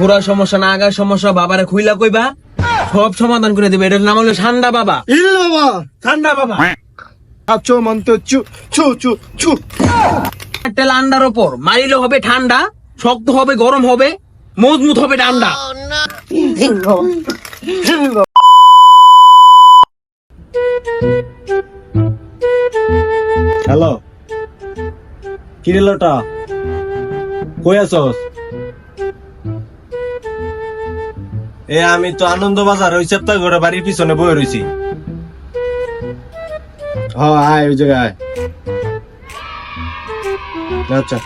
গোড়ার সমস্যা না আগার সমস্যা বাবারে খুইলা কইবা? সব সমাধান করে দিবে। এটার নাম হলো ঠান্ডা বাবা। ইল বাবা। ঠান্ডা বাবা। আচো মন্ত্র চু ছু ছু ছু তেল আন্ডার ওপর। মারিলে হবে ঠান্ডা শক্ত হবে গরম হবে মজবুত হবে ঠান্ডা। হ্যালো। কি রে লোটা? কই আছস? এ আমি তো আনন্দ বাজার ওই সপ্তাহ ঘরে বাড়ির পিছনে বয়ে রইছি। হ আয় ওই জায়গায় আচ্ছা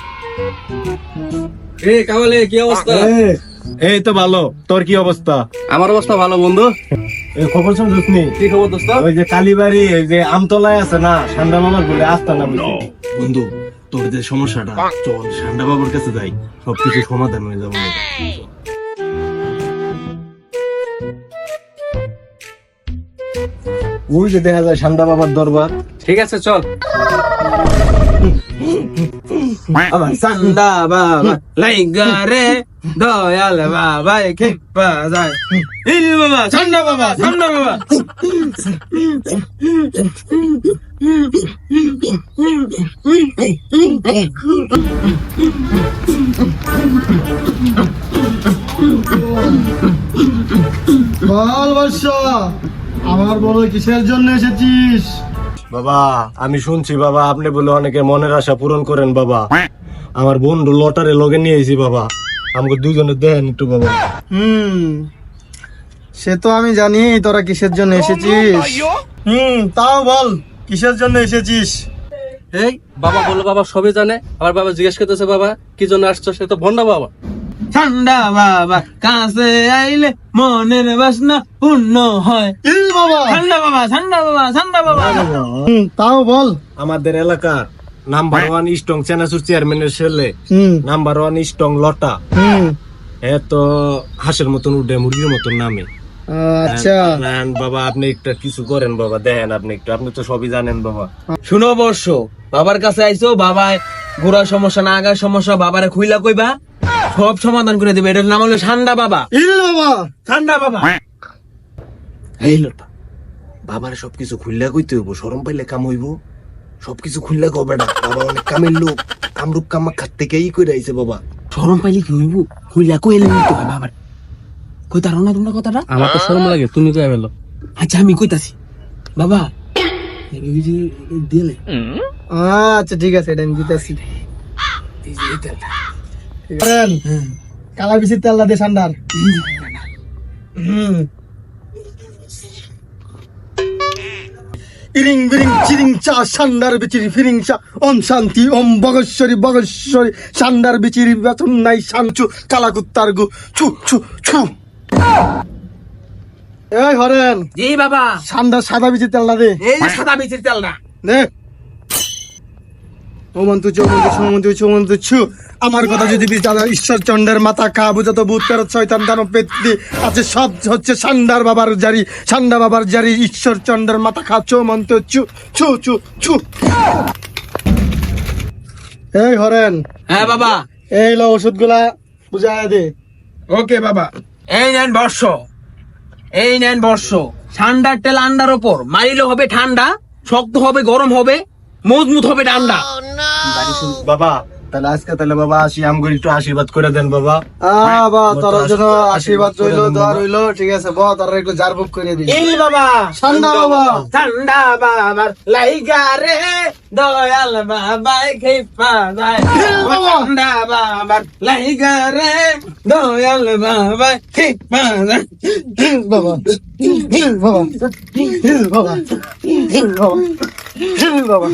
এ কামালে কি অবস্থা? এই তো ভালো। তোর কি অবস্থা? আমার অবস্থা ভালো বন্ধু। এই খবর শুনছিস নি কি খবর দোস্ত? ওই যে কালীবাড়ি ওই যে আমতলায় আছে না ঠান্ডা মামার বলে আসতা না বন্ধু তোর যে সমস্যাটা চল ঠান্ডা বাবার কাছে যাই। সবকিছু সমাধান হয়ে যাবে। ওই যে দেখা যায় ঠান্ডা বাবার দরবার। ঠিক আছে চল। আমার ঠান্ডা বাবা লাইগা রে দয়াল বাবা খেপা যায়। ইল বাবা বাবা বাবা। বল বর্ষ আমার বলো কিসের জন্য এসেছিস? বাবা আমি শুনছি বাবা আপনি বলে অনেকে মনের আশা পূরণ করেন বাবা। আমার বন্ধু লটারে লগে নিয়ে এসেছি বাবা। আমাকে দুজনে দেন একটু বাবা। হুম সে তো আমি জানি তোরা কিসের জন্য এসেছিস। হুম তাও বল কিসের জন্য এসেছিস? এই বাবা বলল বাবা সবই জানে। আবার বাবা জিজ্ঞেস করতেছে বাবা কি জন্য আসছো? সে তো ভন্ডা বাবা। ঠান্ডা বাবা কাছে আইলে মনের বাসনা পূর্ণ হয়। ইল বাবা? ঠান্ডা বাবা ঠান্ডা বাবা ঠান্ডা বাবা। তাও বল। আমাদের এলাকার নাম্বার ওয়ান স্ট্রং চেনাচুর চেয়ারম্যানের ছেলে নাম্বার ওয়ান স্ট্রং লটা হুম। এ তো হাঁসের মতন উঠে মুরগির মতন নামে। আচ্ছা। বাবা আপনি একটা কিছু করেন বাবা দেখেন আপনি একটু আপনি তো সবই জানেন বাবা। শুনো বর্ষ বাবার কাছে আইছো বাবা গোড়ার সমস্যা না আগার সমস্যা বাবারে খুইলা কইবা? সব সমাধান করে দিবে। এটার নাম হলো ঠান্ডা বাবা। ইল বাবা। ঠান্ডা বাবা। এই লোটা বাবার সবকিছু খুললা কইতে হইব সরম পাইলে কাম হইব। সবকিছু খুললা কও বেটা বাবা অনেক কামের লোক। কামরূপ কামা খাত থেকে ই করে আইছে বাবা। শরম পাইলে কি হইব? খুইলা কইলে নিতে হয় বাবার কই তারো না তোমরা কথাটা? আমার তো শরম লাগে তুমি কই গেল আচ্ছা আমি কইতাছি। বাবা এই যে দিলে। আচ্ছা ঠিক আছে এটা আমি দিতেছি। এই যে তেলটা। করেন কালা বিচির তেল দে ঠান্ডার? হুম। ইরিং বিরিং চিরিং চা সান্ডার বিচিরি ফিরিং চা ওম শান্তি ওম বগশ্বরী বগশ্বরী সান্ডার বিচিরি বেতন নাই শাঞ্চু কালা কুত্তার গু ছু ছু ছু। এই হরেন জি বাবা। সান্ডার সাদা বিচির তেলটা দে। এই যে সাদা বিচির তেলটা নে। ওমন্তু চৌমন্তু ছমন্তু চৌমন্তু ছু আমার কথা যদি বিচার ঈশ্বর চন্ডের মাথা কা বুঝাতো ভূত পেরত শয়তান দানব পেত্তি আছে সব হচ্ছে সান্ডার বাবার জারি সান্ডা বাবার জারি ঈশ্বর চন্ডের মাথা খা চৌমন্ত চু ছু ছু ছু এই হরেন। হ্যাঁ বাবা। এই লো ওষুধগুলা বুঝায় দে। ওকে বাবা। এই নেন বর্ষ। এই নেন বর্ষ। ঠান্ডার তেল আন্ডার ওপর। মারিলে হবে ঠান্ডা শক্ত হবে গরম হবে। মজবুত হবে ঠান্ডা বাবা তাহলে আজকে তাহলে বাবা আসি আমগুলো একটু আশীর্বাদ করে দেন বাবা। আ বা তোর জন্য আশীর্বাদ রইল দোয়া রইল ঠিক আছে ব তোর একটু জার বুক করে দি এই বাবা। ঠান্ডা বাবা। ঠান্ডা বাবার লাইগা রে দয়াল বাবা খেপা যায় ঠান্ডা বাবার লাইগা রে দয়াল বাবা খেপা যায় বাবা বাবা বাবা বাবা।